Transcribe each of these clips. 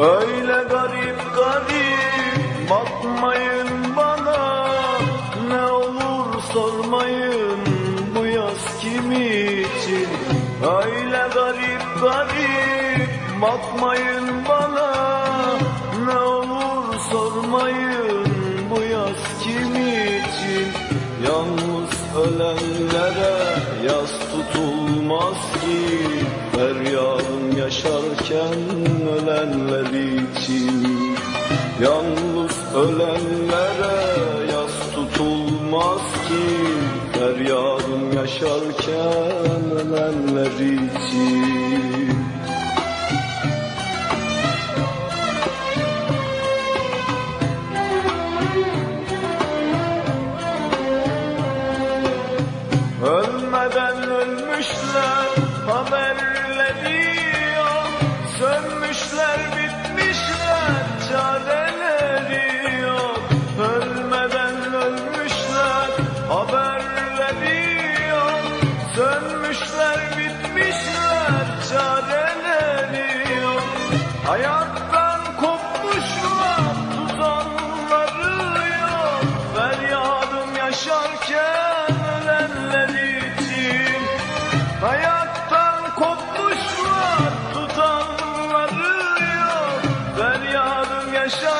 Öyle garip garip bakmayın bana. Ne olur sormayın bu yaz kim için? Öyle garip garip bakmayın bana. Ne olur sormayın bu yaz kim için? Yalnız ölenlere yaz tutulmaz ki. Yalnız ölenlere yas tutulmaz ki Feryadım yaşarken ölenler için. Ölmeden ölmüşler haberleri Feryadım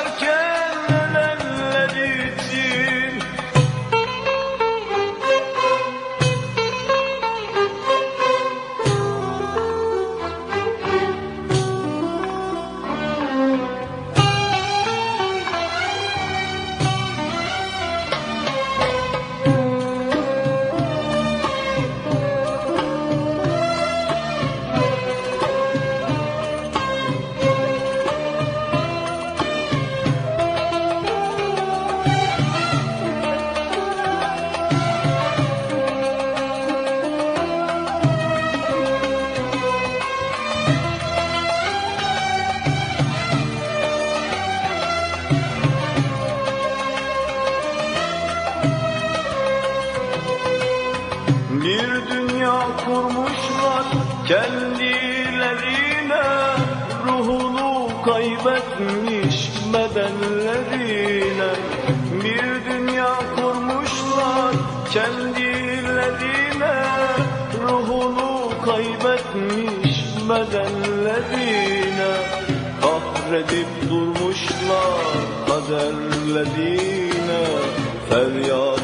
Bir dünya kurmuşlar kendilerine Ruhunu kaybetmiş bedenlerine. Bir dünya kurmuşlar kendilerine Ruhunu kaybetmiş bedenlerine. Kahredip durmuşlar kaderlerine Feryadım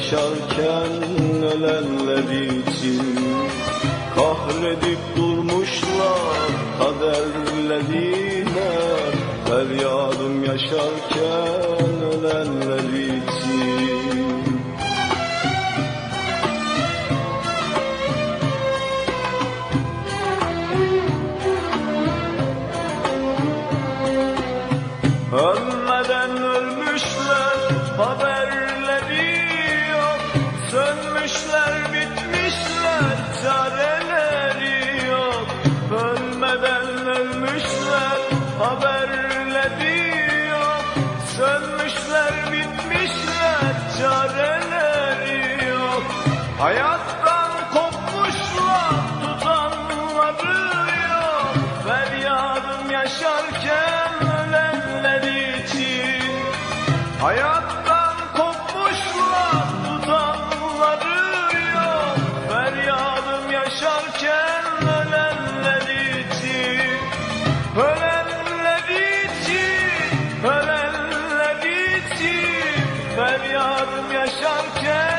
yaşarken ölenler için Kahredip durmuşlar kaderlerine. Feryadım yaşarken ölenler için. Ölmeden ölmüşler haberleri Hayattan kopmuşlar tutanları yok. Feryadım yaşarken ölenler için. Hayattan kopmuşlar tutanları yok. Feryadım yaşarken ölenler için. Ölenler için, ölenler için. Feryadım yaşarken